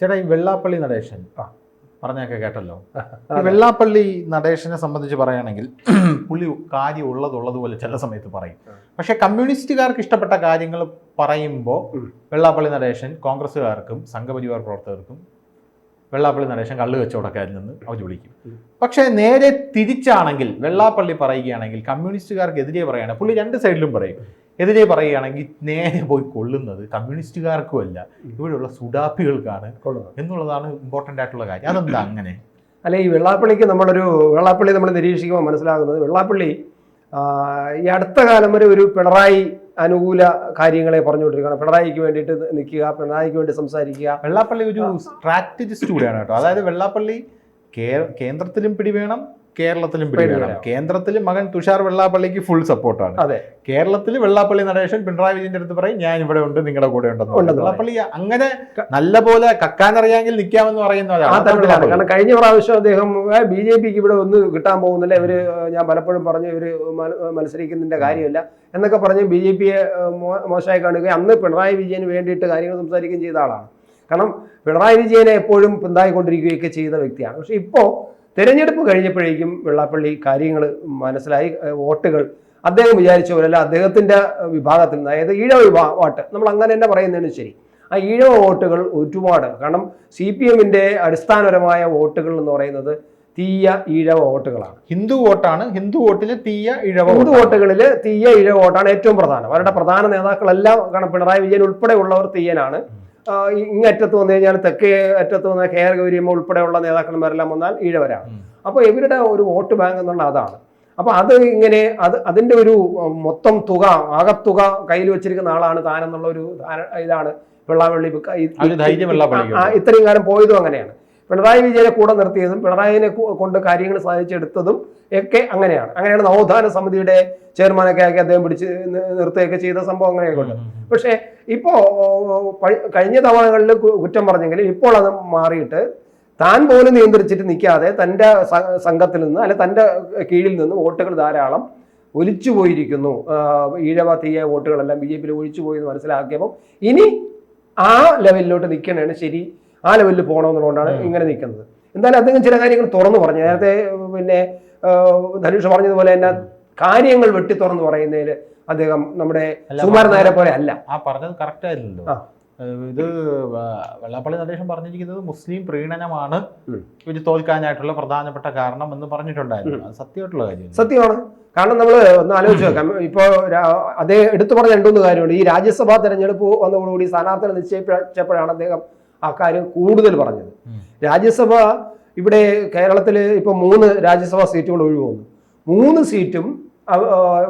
ചേട്ടാ ഈ വെള്ളാപ്പള്ളി നടേശൻ. പറഞ്ഞൊക്കെ കേട്ടല്ലോ. വെള്ളാപ്പള്ളി നടേശനെ സംബന്ധിച്ച് പറയുകയാണെങ്കിൽ പുള്ളി കാര്യം ഉള്ളതുള്ളതുപോലെ ചില സമയത്ത് പറയും. പക്ഷെ കമ്മ്യൂണിസ്റ്റുകാർക്ക് ഇഷ്ടപ്പെട്ട കാര്യങ്ങൾ പറയുമ്പോൾ വെള്ളാപ്പള്ളി നടേശൻ കോൺഗ്രസ്സുകാർക്കും സംഘപരിവാർ പ്രവർത്തകർക്കും വെള്ളാപ്പള്ളി നടേശൻ കള്ളു കച്ചവടക്കാരിൽ നിന്ന് അവർ വിളിക്കും. പക്ഷേ നേരെ തിരിച്ചാണെങ്കിൽ വെള്ളാപ്പള്ളി പറയുകയാണെങ്കിൽ കമ്മ്യൂണിസ്റ്റുകാർക്ക് എതിരെ പറയുകയാണെങ്കിൽ പുള്ളി രണ്ട് സൈഡിലും പറയും. എതിരെ പറയുകയാണെങ്കിൽ നേരെ പോയി കൊള്ളുന്നത് കമ്മ്യൂണിസ്റ്റുകാർക്കും അല്ല. ഇവിടെയുള്ള സുഡാപ്പികൾക്കാണ് കൊള്ളുന്നത് എന്നുള്ളതാണ് ഇമ്പോർട്ടന്റ് ആയിട്ടുള്ള കാര്യം. അതെന്താ അങ്ങനെ? അല്ല ഈ വെള്ളാപ്പള്ളിക്ക് നമ്മളൊരു വെള്ളാപ്പള്ളി നമ്മൾ നിരീക്ഷിക്കുമ്പോൾ മനസ്സിലാകുന്നത് വെള്ളാപ്പള്ളി ഈ അടുത്ത കാലം വരെ ഒരു പിണറായി അനുകൂല കാര്യങ്ങളെ പറഞ്ഞുകൊണ്ടിരിക്കുകയാണ്. പിണറായിക്ക് വേണ്ടിയിട്ട് നിൽക്കുക പിണറായിക്ക് വേണ്ടി സംസാരിക്കുക. വെള്ളാപ്പള്ളി ഒരു സ്ട്രാറ്റജിസ്റ്റ് കൂടിയാണ് കേട്ടോ. അതായത് വെള്ളാപ്പള്ളി കേന്ദ്രത്തിലും പിടി പിടിവേണം കേരളത്തിലും പിടിവേണം. കേന്ദ്രത്തിൽ മകൻ തുഷാർ വെള്ളാപ്പള്ളിക്ക് ഫുൾ സപ്പോർട്ടാണ് അതെ. കേരളത്തിൽ വെള്ളാപ്പള്ളി നടേശൻ പിണറായി വിജയന്റെ അടുത്ത് പറയും ഞാൻ ഇവിടെ ഉണ്ട് നിങ്ങളുടെ കൂടെ ഉണ്ടെന്ന് വെള്ളാപ്പള്ളി അങ്ങനെ നല്ല പോലെ കക്കാനറിയാമെങ്കിൽ നിൽക്കാമെന്ന് പറയുന്ന ഒരാളാണ്. കാരണം കഴിഞ്ഞ പ്രാവശ്യം അദ്ദേഹം ബി ജെ പിക്ക് ഇവിടെ ഒന്ന് കിട്ടാൻ പോകുന്നില്ല. ഇവർ ഞാൻ പലപ്പോഴും പറഞ്ഞു ഇവർ മത്സരിക്കുന്നതിന്റെ കാര്യമില്ല എന്നൊക്കെ പറഞ്ഞ് ബി ജെ പിയെ മോശമായി കാണുകയും അന്ന് പിണറായി വിജയന് വേണ്ടിയിട്ട് കാര്യങ്ങൾ സംസാരിക്കുകയും ചെയ്ത ആളാണ്. കാരണം പിണറായി വിജയനെ എപ്പോഴും പിന്തായിക്കൊണ്ടിരിക്കുകയൊക്കെ ചെയ്ത വ്യക്തിയാണ്. പക്ഷെ ഇപ്പോൾ തെരഞ്ഞെടുപ്പ് കഴിഞ്ഞപ്പോഴേക്കും വെള്ളാപ്പള്ളി കാര്യങ്ങൾ മനസ്സിലായി വോട്ടുകൾ. അദ്ദേഹം വിചാരിച്ച പോലെയല്ല അദ്ദേഹത്തിന്റെ വിഭാഗത്തിൽ നിന്ന് അതായത് ഈഴവ വിഭാഗ വോട്ട്. നമ്മൾ അങ്ങനെ തന്നെ പറയുന്നതിന് ശരി. ആ ഈഴവ വോട്ടുകൾ ഒരുപാട്. കാരണം സി പി എമ്മിന്റെ അടിസ്ഥാനപരമായ വോട്ടുകൾ എന്ന് പറയുന്നത് തീയ ഈഴവ വോട്ടുകളാണ്. ഹിന്ദു വോട്ടാണ്. ഹിന്ദു വോട്ടിൽ തീയ ഇഴവ ഹിന്ദു വോട്ടുകളിൽ തീയ ഈഴവ വോട്ടാണ് ഏറ്റവും പ്രധാനം. അവരുടെ പ്രധാന നേതാക്കളെല്ലാം കാരണം പിണറായി വിജയൻ ഉൾപ്പെടെയുള്ളവർ തീയനാണ്. ഇങ്ങറ്റത്ത് വന്നു കഴിഞ്ഞാൽ തെക്കേ അറ്റത്ത് വന്ന കെ ആർ ഗൗരിയമ്മ ഉൾപ്പെടെയുള്ള നേതാക്കന്മാരെല്ലാം വന്നാൽ ഈഴവരാണ്. അപ്പോൾ ഇവരുടെ ഒരു വോട്ട് ബാങ്ക് എന്നുള്ള അതാണ്. അപ്പോൾ അത് ഇങ്ങനെ അത് അതിന്റെ ഒരു മൊത്തം തുക ആകത്തുക കയ്യിൽ വെച്ചിരിക്കുന്ന ആളാണ് താനെന്നുള്ള ഒരു ഇതാണ് വെള്ളാവള്ളി ഇത്രയും കാലം പോയതും അങ്ങനെയാണ്. പിണറായി വിജയനെ കൂടെ നിർത്തിയതും പിണറായിനെ കൊണ്ട് കാര്യങ്ങൾ സാധിച്ചെടുത്തതും ഒക്കെ അങ്ങനെയാണ്. അങ്ങനെയാണ് നവോത്ഥാന സമിതിയുടെ ചെയർമാനൊക്കെ ആക്കി അദ്ദേഹം പിടിച്ച് നിർത്തുകയൊക്കെ ചെയ്ത സംഭവം അങ്ങനെയൊക്കെ ഉണ്ട്. പക്ഷേ ഇപ്പോ കഴിഞ്ഞ തവണകളിൽ കുറ്റം പറഞ്ഞെങ്കിലും ഇപ്പോൾ അത് മാറിയിട്ട് താൻ പോലും നിയന്ത്രിച്ചിട്ട് നിൽക്കാതെ തന്റെ സംഘത്തിൽ നിന്ന് അല്ലെ തന്റെ കീഴിൽ നിന്ന് വോട്ടുകൾ ധാരാളം ഒലിച്ചു പോയിരിക്കുന്നു. ഈഴവ തീയ വോട്ടുകളെല്ലാം ബി ജെ പിയിൽ ഒഴിച്ചു പോയി എന്ന് മനസ്സിലാക്കിയപ്പോൾ ഇനി ആ ലെവലിലോട്ട് നിൽക്കണതാണ് ശരി. ആ ലെവലിൽ പോകണമെന്നുള്ളതുകൊണ്ടാണ് ഇങ്ങനെ നിൽക്കുന്നത്. എന്തായാലും അദ്ദേഹം ചില കാര്യങ്ങൾ തുറന്നു പറഞ്ഞു. നേരത്തെ പിന്നെ ധനുഷ് പറഞ്ഞതുപോലെ തന്നെ കാര്യങ്ങൾ വെട്ടി തുറന്നു പറയുന്നതിൽ അദ്ദേഹം നമ്മുടെ സുകുമാരൻ നായരെ പോലെ അല്ല. ആ പറഞ്ഞത് കറക്റ്റ് ആയിരുന്നല്ലോ. ഇത് വെള്ളാപ്പള്ളി നടേശൻ പറഞ്ഞിരിക്കുന്നത് മുസ്ലിം പ്രീണനമാണ്. ഇവർ തോൽക്കാനായിട്ടുള്ള പ്രധാനപ്പെട്ട കാരണം എന്ന് പറഞ്ഞിട്ടുണ്ടായിരുന്നു. അത് സത്യമായിട്ടുള്ള കാര്യം. സത്യമാണ്. കാരണം നമ്മൾ ഒന്ന് ആലോചിച്ച് നോക്കാം. ഇപ്പോൾ അദ്ദേഹം എടുത്തു പറഞ്ഞ രണ്ടുമൂന്ന് കാര്യമുണ്ട്. ഈ രാജ്യസഭാ തെരഞ്ഞെടുപ്പ് വന്നതോടുകൂടി സ്ഥാനാർത്ഥികളെ നിശ്ചയിച്ചപ്പോഴാണ് അദ്ദേഹം ആ കാര്യം കൂടുതൽ പറഞ്ഞത്. രാജ്യസഭ ഇവിടെ കേരളത്തിൽ ഇപ്പോൾ മൂന്ന് രാജ്യസഭാ സീറ്റുകൾ ഒഴിവുവന്നു മൂന്ന് സീറ്റും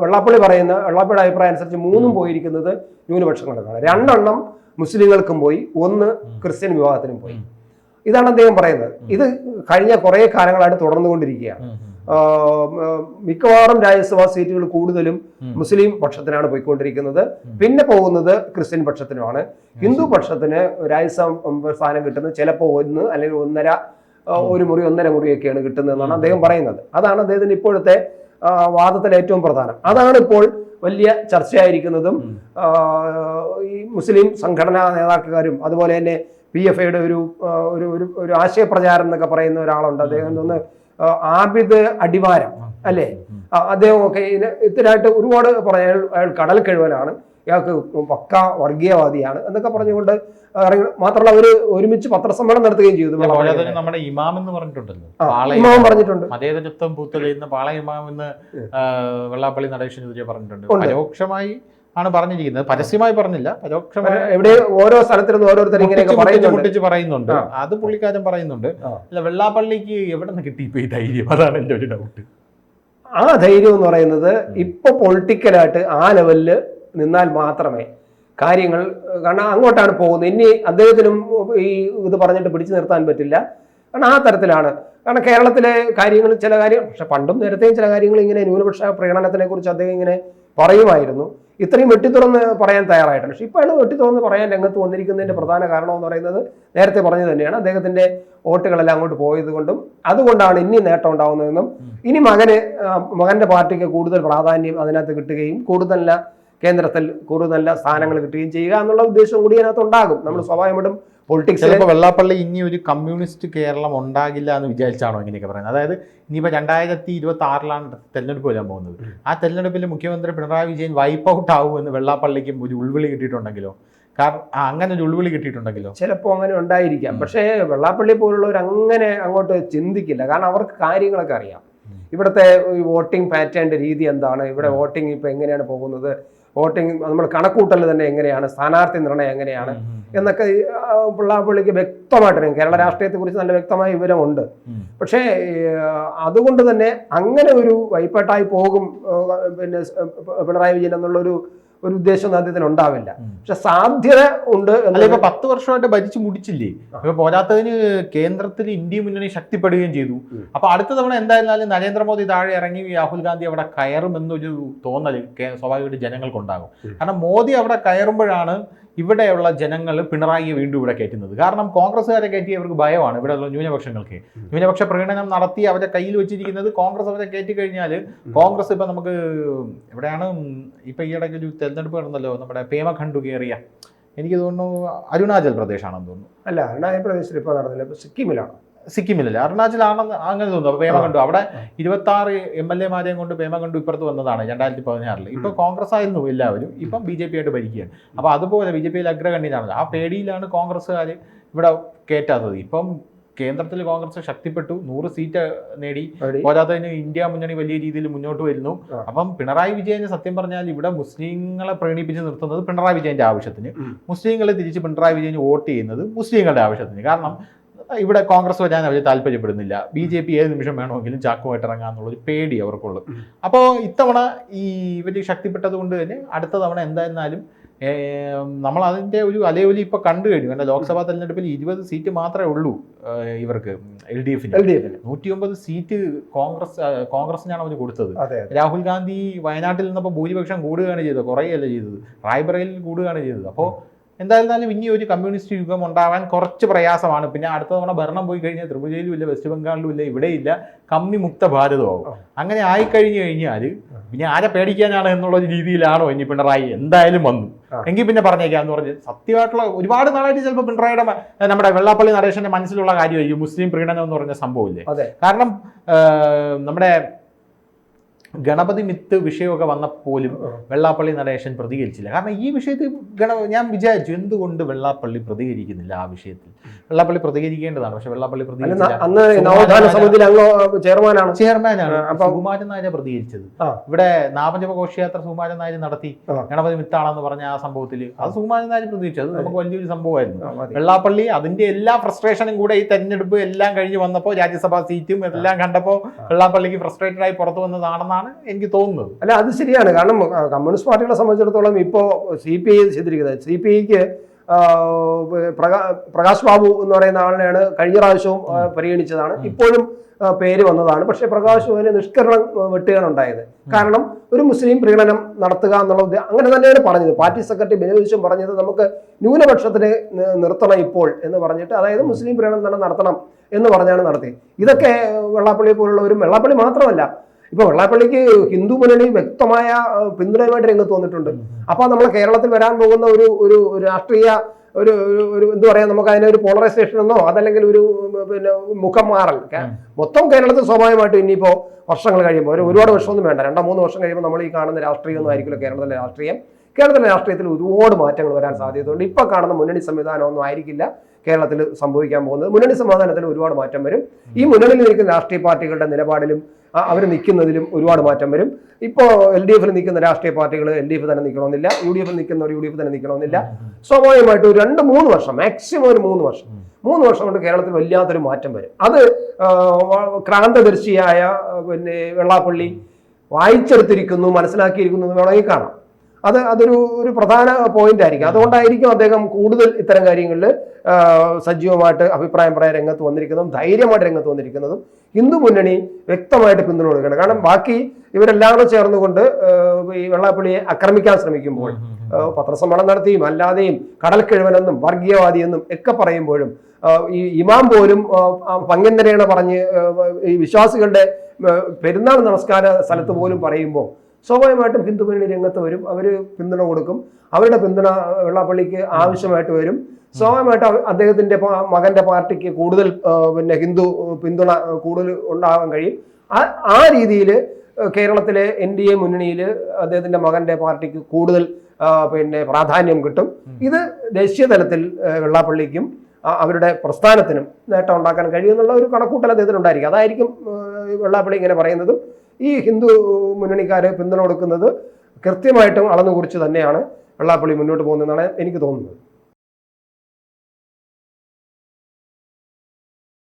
വെള്ളാപ്പള്ളി പറയുന്ന വെള്ളാപ്പള്ളി അഭിപ്രായം അനുസരിച്ച് മൂന്നും പോയിരിക്കുന്നത് ന്യൂനപക്ഷങ്ങൾക്കാണ് രണ്ടെണ്ണം മുസ്ലിങ്ങൾക്കും പോയി ഒന്ന് ക്രിസ്ത്യൻ വിഭാഗത്തിനും പോയി. ഇതാണ് അദ്ദേഹം പറയുന്നത്. ഇത് കഴിഞ്ഞ കുറേ കാലങ്ങളായിട്ട് തുടർന്നുകൊണ്ടിരിക്കുകയാണ്. മിക്കവാറും രാജ്യസഭാ സീറ്റുകൾ കൂടുതലും മുസ്ലിം പക്ഷത്തിനാണ് പോയിക്കൊണ്ടിരിക്കുന്നത്. പിന്നെ പോകുന്നത് ക്രിസ്ത്യൻ പക്ഷത്തിനുമാണ്. ഹിന്ദു പക്ഷത്തിന് രാജ്യസഭ സ്ഥാനം കിട്ടുന്നത് ചിലപ്പോൾ ഒന്ന് അല്ലെങ്കിൽ ഒന്നര ഒരു മുറി ഒന്നര മുറിയൊക്കെയാണ് കിട്ടുന്നതെന്നാണ് എന്നാണ് അദ്ദേഹം പറയുന്നത്. അതാണ് അദ്ദേഹത്തിന്റെ ഇപ്പോഴത്തെ വാദത്തിലെ വാദത്തിൽ ഏറ്റവും പ്രധാനം. അതാണ് ഇപ്പോൾ വലിയ ചർച്ചയായിരിക്കുന്നതും ഈ മുസ്ലിം സംഘടനാ നേതാക്കന്മാരും അതുപോലെ തന്നെ പി എഫ് ഐയുടെ ഒരു ഒരു ഒരു ആശയപ്രചാരം എന്നൊക്കെ പറയുന്ന ഒരാളുണ്ട്. അദ്ദേഹം ഒന്ന് ആബിദ് അടിവാരം അല്ലേ? അദ്ദേഹം ഒക്കെ അദ്ദേഹമൊക്കെ ഇതിന് ഇത്തരമായിട്ട് ഒരുപാട് പറഞ്ഞ അയാൾ കടൽ കഴിവനാണ്. ഇയാൾക്ക് പക്ക വർഗീയവാദിയാണ് എന്നൊക്കെ പറഞ്ഞുകൊണ്ട് മാത്രമല്ല അവർ ഒരുമിച്ച് പത്രസമ്മേളനം നടത്തുകയും ചെയ്തു. നമ്മുടെ ഇമാം എന്ന് പറഞ്ഞിട്ടുണ്ടല്ലോ. ഇമാം പറഞ്ഞിട്ടുണ്ട്. മതേതരത്വം പൂത്തലയുന്ന പാള ഇമാം എന്ന് വെള്ളാപ്പള്ളി നടേശനെതിരെ പറഞ്ഞിട്ടുണ്ട്. പരോക്ഷമായി ആണ് പറഞ്ഞിരിക്കുന്നത്. പരസ്യമായി പറഞ്ഞില്ല. പരോക്ഷമായി എവിടെ ഓരോ ഓരോരുത്തർ ഇങ്ങനെയൊക്കെ പറയുന്നുണ്ട്. അത് പുള്ളിക്കാരൻ പറയുന്നുണ്ട്. അല്ല വെള്ളാപ്പള്ളിക്ക് എവിടെ നിന്ന് കിട്ടി ഇപ്പൊ ഈ ധൈര്യം? അതാണ് എന്റെ ഒരു ഡൗട്ട് ആ ധൈര്യം എന്ന് പറയുന്നത് ഇപ്പൊ പൊളിറ്റിക്കലായിട്ട് ആ ലെവലിൽ നിന്നാൽ മാത്രമേ കാര്യങ്ങൾ കാരണം അങ്ങോട്ടാണ് പോകുന്നത്. ഇനി അദ്ദേഹത്തിനും ഈ ഇത് പറഞ്ഞിട്ട് പിടിച്ചു നിർത്താൻ പറ്റില്ല. കാരണം ആ തരത്തിലാണ്. കാരണം കേരളത്തിലെ കാര്യങ്ങൾ ചില കാര്യം പക്ഷെ പണ്ടും നേരത്തെയും ചില കാര്യങ്ങൾ ഇങ്ങനെ ന്യൂനപക്ഷ പ്രകടനത്തിനെ കുറിച്ച് അദ്ദേഹം ഇങ്ങനെ പറയുമായിരുന്നു. ഇത്രയും വെട്ടിത്തുറന്ന് പറയാൻ തയ്യാറായിട്ടുണ്ട് പക്ഷെ ഇപ്പോഴാണ് വെട്ടിത്തുറന്ന് പറയാൻ രംഗത്ത് വന്നിരിക്കുന്നതിന്റെ പ്രധാന കാരണം എന്ന് പറയുന്നത് നേരത്തെ പറഞ്ഞു തന്നെയാണ്. അദ്ദേഹത്തിന്റെ വോട്ടുകളെല്ലാം അങ്ങോട്ട് പോയത് കൊണ്ടും അതുകൊണ്ടാണ് ഇനി നേട്ടം ഉണ്ടാകുന്നതെന്നും ഇനി മകന് മകന്റെ പാർട്ടിക്ക് കൂടുതൽ പ്രാധാന്യം അതിനകത്ത് കിട്ടുകയും കൂടുതൽ കേന്ദ്രത്തിൽ കൂടുതൽ സ്ഥാനങ്ങൾ കിട്ടുകയും ചെയ്യുക എന്നുള്ള ഉദ്ദേശവും കൂടി അതിനകത്ത് ഉണ്ടാകും. നമ്മൾ സ്വാഭാവികമായിട്ടും പൊളിറ്റിക്സിൽ ചിലപ്പോൾ വെള്ളാപ്പള്ളി ഇനി ഒരു കമ്മ്യൂണിസ്റ്റ് കേരളം ഉണ്ടാകില്ല എന്ന് വിചാരിച്ചാണോ ഇങ്ങനെയൊക്കെ പറയുന്നത്? അതായത് ഇനിയിപ്പോൾ രണ്ടായിരത്തി ഇരുപത്തി ആറിലാണ് തെരഞ്ഞെടുപ്പ് വരാൻ പോകുന്നത്. ആ തെരഞ്ഞെടുപ്പിൽ മുഖ്യമന്ത്രി പിണറായി വിജയൻ വൈപ്പ് ഔട്ട് ആവുമെന്ന് വെള്ളാപ്പള്ളിക്കും ഒരു ഉൾവിളി കിട്ടിയിട്ടുണ്ടെങ്കിലോ? കാരണം അങ്ങനെ ഒരു ഉൾവിളി കിട്ടിയിട്ടുണ്ടെങ്കിലോ? ചിലപ്പോൾ അങ്ങനെ ഉണ്ടായിരിക്കാം. പക്ഷേ വെള്ളാപ്പള്ളി പോലുള്ളവർ അങ്ങനെ അങ്ങോട്ട് ചിന്തിക്കില്ല. കാരണം അവർക്ക് കാര്യങ്ങളൊക്കെ അറിയാം. ഇവിടുത്തെ വോട്ടിംഗ് പാറ്റേണിന്റെ രീതി എന്താണ്? ഇവിടെ വോട്ടിംഗ് ഇപ്പോൾ എങ്ങനെയാണ് പോകുന്നത്? വോട്ടിംഗ് നമ്മൾ കണക്കൂട്ടൽ തന്നെ എങ്ങനെയാണ് സ്ഥാനാർത്ഥി നിർണയം എങ്ങനെയാണ് എന്നൊക്കെ പിള്ളാപ്പള്ളിക്ക് വെള്ളാപ്പള്ളിക്ക് കേരള രാഷ്ട്രീയത്തെ കുറിച്ച് നല്ല വ്യക്തമായ വിവരമുണ്ട്. പക്ഷേ അതുകൊണ്ട് തന്നെ അങ്ങനെ ഒരു വൈപ്പേട്ടായി പോകും പിന്നെ പിണറായി വിജയൻ എന്നുള്ള ഒരു ഉദ്ദേശം അദ്ദേഹത്തിന് ഉണ്ടാവില്ല. പക്ഷെ സാധ്യത ഉണ്ട് ഇപ്പൊ പത്ത് വർഷമായിട്ട് ഭരിച്ചു മുടിച്ചില്ലേ ഇപ്പൊ പോരാത്തതിന് കേന്ദ്രത്തിൽ ഇന്ത്യ മുന്നണി ശക്തിപ്പെടുകയും ചെയ്തു. അപ്പൊ അടുത്ത തവണ എന്തായിരുന്നാലും നരേന്ദ്രമോദി താഴെ ഇറങ്ങി രാഹുൽ ഗാന്ധി അവിടെ കയറുമെന്നൊരു തോന്നൽ സ്വാഭാവികമായിട്ട് ജനങ്ങൾക്കുണ്ടാകും. കാരണം മോദി അവിടെ കയറുമ്പോഴാണ് ഇവിടെയുള്ള ജനങ്ങൾ പിണറായി വീണ്ടും ഇവിടെ കയറ്റുന്നത്. കാരണം കോൺഗ്രസ്സുകാരെ കയറ്റി അവർക്ക് ഭയമാണ്. ഇവിടെയുള്ള ന്യൂനപക്ഷങ്ങൾക്ക്. ന്യൂനപക്ഷ പ്രകടനം നടത്തി അവരെ കയ്യിൽ വെച്ചിരിക്കുന്നത് കോൺഗ്രസ് അവരെ കയറ്റി കഴിഞ്ഞാൽ കോൺഗ്രസ് ഇപ്പം നമുക്ക് എവിടെയാണ് ഇപ്പം ഈ ഇടയ്ക്ക് ഒരു തെരഞ്ഞെടുപ്പ് നടന്നല്ലോ നമ്മുടെ പേമഖണ്ഡു കയറിയ. എനിക്ക് തോന്നുന്നു അരുണാചൽ പ്രദേശാണെന്ന് തോന്നുന്നു. അല്ല അരുണാചൽ പ്രദേശിൽ ഇപ്പോൾ നടന്നില്ല. ഇപ്പോൾ സിക്കിമിലാണ്. സിക്കിമിലല്ല അരുണാചലാണെന്ന് അങ്ങനെ തോന്നുന്നു. അപ്പൊ പേമ. കണ്ടു. അവിടെ. ഇരുപത്തി ആറ് എം എൽ എമാരെയും കൊണ്ട് പേമ കണ്ടു ഇപ്പുറത്ത് വന്നതാണ് രണ്ടായിരത്തി പതിനാറിൽ ഇപ്പൊ കോൺഗ്രസ് ആയിരുന്നു എല്ലാവരും. ഇപ്പം ബി ജെ പി ആയിട്ട് ഭരിക്കുകയാണ് അപ്പൊ അതുപോലെ ബി ജെ പിയിൽ അഗ്രഗണ്യനാണ് ആ പേടിയിലാണ് കോൺഗ്രസ്സുകാർ ഇവിടെ കയറ്റാത്തത് ഇപ്പം കേന്ദ്രത്തിൽ കോൺഗ്രസ് ശക്തിപ്പെട്ടു. നൂറ് സീറ്റ് നേടി. പോരാത്തതിന് ഇന്ത്യ മുന്നണി വലിയ രീതിയിൽ മുന്നോട്ട് വരുന്നു. അപ്പം പിണറായി വിജയന് സത്യം പറഞ്ഞാൽ ഇവിടെ മുസ്ലിങ്ങളെ പ്രീണിപ്പിച്ച് നിർത്തുന്നത് പിണറായി വിജയന്റെ ആവശ്യത്തിന്. മുസ്ലിങ്ങളെ തിരിച്ച് പിണറായി വിജയന് വോട്ട് ചെയ്യുന്നത് മുസ്ലിങ്ങളുടെ ആവശ്യത്തിന്. കാരണം ഇവിടെ കോൺഗ്രസ് വരാൻ അവർ താല്പര്യപ്പെടുന്നില്ല. ബി ജെ പി ഏത് നിമിഷം വേണമെങ്കിലും ചാക്കുമായിട്ട് ഇറങ്ങാന്നുള്ളൊരു പേടി അവർക്കുള്ളു. അപ്പോൾ ഇത്തവണ ഈ ഇവർ ശക്തിപ്പെട്ടത് കൊണ്ട് തന്നെ അടുത്ത തവണ എന്തായിരുന്നാലും നമ്മൾ അതിന്റെ ഒരു അലയൊലി ഇപ്പോൾ കണ്ടു കഴിഞ്ഞു. കാരണം ലോക്സഭാ തെരഞ്ഞെടുപ്പിൽ ഇരുപത് സീറ്റ് മാത്രമേ ഉള്ളൂ ഇവർക്ക് എൽ ഡി എഫിന്. എൽ ഡി എഫിന്. നൂറ്റി ഒമ്പത് സീറ്റ് കോൺഗ്രസ് കോൺഗ്രസിനാണ് അവർ കൊടുത്തത്. രാഹുൽ ഗാന്ധി വയനാട്ടിൽ നിന്നപ്പോൾ ഭൂരിപക്ഷം കൂടുകയാണ് ചെയ്തത്. കുറേയല്ല ചെയ്തത്. റായ്ബറയിൽ കൂടുകയാണ് ചെയ്തത്. അപ്പോൾ എന്തായിരുന്നാലും ഇനി ഒരു കമ്മ്യൂണിസ്റ്റ് യുഗം ഉണ്ടാവാൻ കുറച്ച് പ്രയാസമാണ്. പിന്നെ അടുത്ത തവണ ഭരണം പോയി കഴിഞ്ഞാൽ ത്രിപുരയിലും ഇല്ല വെസ്റ്റ് ബംഗാളിലും ഇല്ല ഇവിടെയില്ല കമ്മി മുക്ത ഭാരതമാവും. അങ്ങനെ ആയിക്കഴിഞ്ഞു കഴിഞ്ഞാൽ പിന്നെ ആരെ പേടിക്കാനാണ് എന്നുള്ള രീതിയിലാണോ ഇനി പിണറായി എന്തായാലും വന്നു. എങ്കിൽ പിന്നെ പറഞ്ഞേക്കാന്ന് പറഞ്ഞ് സത്യമായിട്ടുള്ള ഒരുപാട് നാളായിട്ട് ചിലപ്പോൾ പിണറായിയുടെ നമ്മുടെ വെള്ളാപ്പള്ളി നടേശന്റെ മനസ്സിലുള്ള കാര്യമായിരിക്കും. മുസ്ലിം പ്രീണനം എന്ന് പറഞ്ഞ സംഭവമില്ലേ? കാരണം നമ്മുടെ ഗണപതി മിത്ത് വിഷയമൊക്കെ വന്നപ്പോലും വെള്ളാപ്പള്ളി നടേശൻ പ്രതികരിച്ചില്ല. കാരണം ഈ വിഷയത്തിൽ ഗണ ഞാൻ വിചാരിച്ചു എന്തുകൊണ്ട് വെള്ളാപ്പള്ളി പ്രതികരിക്കുന്നില്ല ആ വിഷയത്തിൽ. വെള്ളാപ്പള്ളി പ്രതികരിക്കേണ്ടതാണ്. പക്ഷെ വെള്ളാപ്പള്ളി പ്രതികരിച്ചില്ല. ചെയർമാനാണ്. ചെയർമാനാണ്. സുകുമാരൻ നായരെ പ്രതികരിച്ചത്. ഇവിടെ നാമജപ ഘോഷയാത്ര സുകുമാരൻ നായർ നടത്തി. ഗണപതി മിത്താണെന്ന് പറഞ്ഞ ആ സംഭവത്തിൽ അത് സുകുമാരൻ നായർ പ്രതികരിച്ചു. അത് നമുക്ക് വലിയൊരു സംഭവമായിരുന്നു. വെള്ളാപ്പള്ളി അതിന്റെ എല്ലാ ഫ്രസ്ട്രേഷനും കൂടെ ഈ തെരഞ്ഞെടുപ്പ് എല്ലാം കഴിഞ്ഞ് വന്നപ്പോൾ രാജ്യസഭാ സീറ്റും എല്ലാം കണ്ടപ്പോൾ വെള്ളാപ്പള്ളിക്ക് ഫ്രസ്ട്രേറ്റഡ് ആയി പുറത്തു വന്നതാണെന്നാണ് എനിക്ക് തോന്നുന്നത്. അല്ല അത് ശരിയാണ്. കാരണം കമ്മ്യൂണിസ്റ്റ് പാർട്ടികളെ സംബന്ധിച്ചിടത്തോളം ഇപ്പോൾ സി പി ഐ ചെയ്തിരിക്കുന്നത് സി പി ഐക്ക് പ്രകാശ് ബാബു എന്ന് പറയുന്ന ആളിനെയാണ് കഴിഞ്ഞ പ്രാവശ്യവും പരിഗണിച്ചതാണ്. ഇപ്പോഴും പേര് വന്നതാണ്. പക്ഷേ പ്രകാശ് ബാബുവിന് നിഷ്കരണം വെട്ടുകയാണ് ഉണ്ടായത്. കാരണം ഒരു മുസ്ലിം പ്രീണനം നടത്തുക എന്നുള്ള അങ്ങനെ തന്നെയാണ് പറഞ്ഞത്. പാർട്ടി സെക്രട്ടറി ബിനോദിച്ചും പറഞ്ഞത് നമുക്ക് ന്യൂനപക്ഷത്തിന് നിർത്തണം ഇപ്പോൾ എന്ന് പറഞ്ഞിട്ട് അതായത് മുസ്ലിം പ്രീണനം തന്നെ നടത്തണം എന്ന് പറഞ്ഞാണ് നടത്തിയത്. ഇതൊക്കെ വെള്ളാപ്പള്ളി പോലുള്ളവരും വെള്ളാപ്പള്ളി മാത്രമല്ല ഇപ്പൊ വെള്ളാപ്പള്ളിക്ക് ഹിന്ദു മുന്നണി വ്യക്തമായ പിന്തുണയുമായിട്ട് രംഗത്ത് വന്നിട്ടുണ്ട്. അപ്പൊ നമ്മൾ കേരളത്തിൽ വരാൻ പോകുന്ന ഒരു ഒരു രാഷ്ട്രീയ ഒരു ഒരു- എന്ത് പറയാ നമുക്ക് അതിനെ ഒരു പോളറൈസേഷൻ എന്നോ അതല്ലെങ്കിൽ ഒരു പിന്നെ മുഖം മാറൽ. മൊത്തം കേരളത്തിൽ സ്വാഭാവികമായിട്ടും ഇനിയിപ്പോ വർഷങ്ങൾ കഴിയുമ്പോൾ ഒരു ഒരുപാട് വർഷമൊന്നും വേണ്ട. രണ്ടോ മൂന്ന് വർഷം കഴിയുമ്പോൾ നമ്മൾ ഈ കാണുന്ന രാഷ്ട്രീയം ഒന്നും ആയിരിക്കില്ല. കേരളത്തിലെ രാഷ്ട്രീയം. കേരളത്തിലെ രാഷ്ട്രീയത്തിൽ ഒരുപാട് മാറ്റങ്ങൾ വരാൻ സാധ്യതയുണ്ട്. ഇപ്പൊ കാണുന്ന മുന്നണി സംവിധാനമൊന്നും ആയിരിക്കില്ല കേരളത്തിൽ സംഭവിക്കാൻ പോകുന്നത്. മുന്നണി സംവിധാനത്തിൽ ഒരുപാട് മാറ്റം വരും. ഈ മുന്നണിയിൽ നിൽക്കുന്ന രാഷ്ട്രീയ പാർട്ടികളുടെ നിലപാടിലും അവർ നിൽക്കുന്നതിലും ഒരുപാട് മാറ്റം വരും. ഇപ്പോൾ എൽ ഡി എഫിൽ നിൽക്കുന്ന രാഷ്ട്രീയ പാർട്ടികൾ എൽ ഡി എഫ് തന്നെ നിൽക്കണമെന്നില്ല യു ഡി എഫിൽ നിൽക്കുന്നവർ യു ഡി എഫ് തന്നെ നിൽക്കണമെന്നില്ല സ്വാഭാവികമായിട്ട് ഒരു രണ്ട് മൂന്ന് വർഷം മാക്സിമം ഒരു മൂന്ന് വർഷം മൂന്ന് വർഷം കൊണ്ട് കേരളത്തിൽ വല്ലാത്തൊരു മാറ്റം വരും. അത് ക്രാന്തദർശിയായ പിന്നെ വെള്ളാപ്പള്ളി വായിച്ചെടുത്തിരിക്കുന്നു മനസ്സിലാക്കിയിരിക്കുന്നു എന്ന് വേണമെങ്കിൽ കാണാം. അത് അതൊരു ഒരു പ്രധാന പോയിന്റ് ആയിരിക്കും. അതുകൊണ്ടായിരിക്കും അദ്ദേഹം കൂടുതൽ ഇത്തരം കാര്യങ്ങളിൽ സജീവമായിട്ട് അഭിപ്രായം പറയാൻ രംഗത്ത് വന്നിരിക്കുന്നതും ധൈര്യമായിട്ട് രംഗത്ത് വന്നിരിക്കുന്നതും ഹിന്ദു മുന്നണി വ്യക്തമായിട്ട് പിന്തുണ കൊടുക്കണം കാരണം ബാക്കി ഇവരെല്ലാം കൂടെ ചേർന്നുകൊണ്ട് ഈ വെള്ളാപ്പള്ളിയെ ആക്രമിക്കാൻ ശ്രമിക്കുമ്പോൾ പത്രസമ്മേളനം നടത്തിയും അല്ലാതെയും കടൽക്കിഴവനെന്നും വർഗീയവാദിയെന്നും ഒക്കെ പറയുമ്പോഴും ഈ ഇമാം പോലും പങ്കെന്തരേണ പറഞ്ഞ് ഈ വിശ്വാസികളുടെ പെരുന്നാൾ നമസ്കാര സ്ഥലത്ത് പോലും പറയുമ്പോൾ സ്വാഭാവികമായിട്ടും ഹിന്ദു മുന്നണി രംഗത്ത് വരും. അവർ പിന്തുണ കൊടുക്കും. അവരുടെ പിന്തുണ വെള്ളാപ്പള്ളിക്ക് ആവശ്യമായിട്ട് വരും. സ്വാഭാവികമായിട്ട് അദ്ദേഹത്തിന്റെ മകന്റെ പാർട്ടിക്ക് കൂടുതൽ പിന്നെ ഹിന്ദു പിന്തുണ കൂടുതൽ ഉണ്ടാകാൻ കഴിയും. ആ രീതിയിൽ കേരളത്തിലെ എൻ ഡി എ മുന്നണിയിൽ അദ്ദേഹത്തിന്റെ മകന്റെ പാർട്ടിക്ക് കൂടുതൽ പിന്നെ പ്രാധാന്യം കിട്ടും. ഇത് ദേശീയ തലത്തിൽ വെള്ളാപ്പള്ളിക്കും അവരുടെ പ്രസ്ഥാനത്തിനും നേട്ടം ഉണ്ടാക്കാൻ കഴിയുമെന്നുള്ള ഒരു കണക്കൂട്ടൽ അദ്ദേഹത്തിന് ഉണ്ടായിരിക്കും അതായിരിക്കും വെള്ളാപ്പള്ളി ഇങ്ങനെ പറയുന്നതും. ഈ ഹിന്ദു മുന്നണിക്കാരെ പിന്തുണ കൊടുക്കുന്നത് കൃത്യമായിട്ടും അളന്നു കുറിച്ച് തന്നെയാണ് വെള്ളാപ്പള്ളി മുന്നോട്ട് പോകുന്നതെന്നാണ് എനിക്ക് തോന്നുന്നത്.